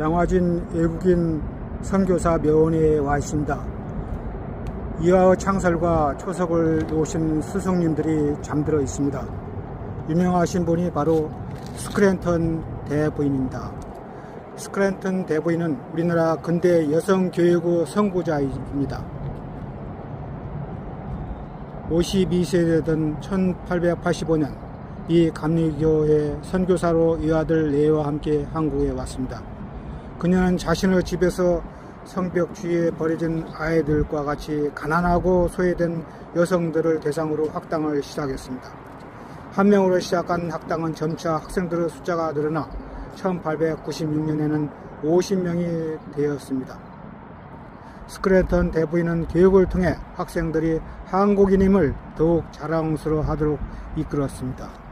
양화진 외국인 선교사 묘원에 와 있습니다. 이화의 창설과 초석을 놓으신 스승님들이 잠들어 있습니다. 유명하신 분이 바로 스크랜턴 대부인입니다. 스크랜턴 대부인은 우리나라 근대 여성교육의 선구자입니다. 52세 되던 1885년 이 감리교회 선교사로 이아들 레와 함께 한국에 왔습니다. 그녀는 자신의 집에서 성벽 주위에 버려진 아이들과 같이 가난하고 소외된 여성들을 대상으로 학당을 시작했습니다. 한 명으로 시작한 학당은 점차 학생들의 숫자가 늘어나 1896년에는 50명이 되었습니다. 스크래턴 대부인은 교육을 통해 학생들이 한국인임을 더욱 자랑스러워하도록 이끌었습니다.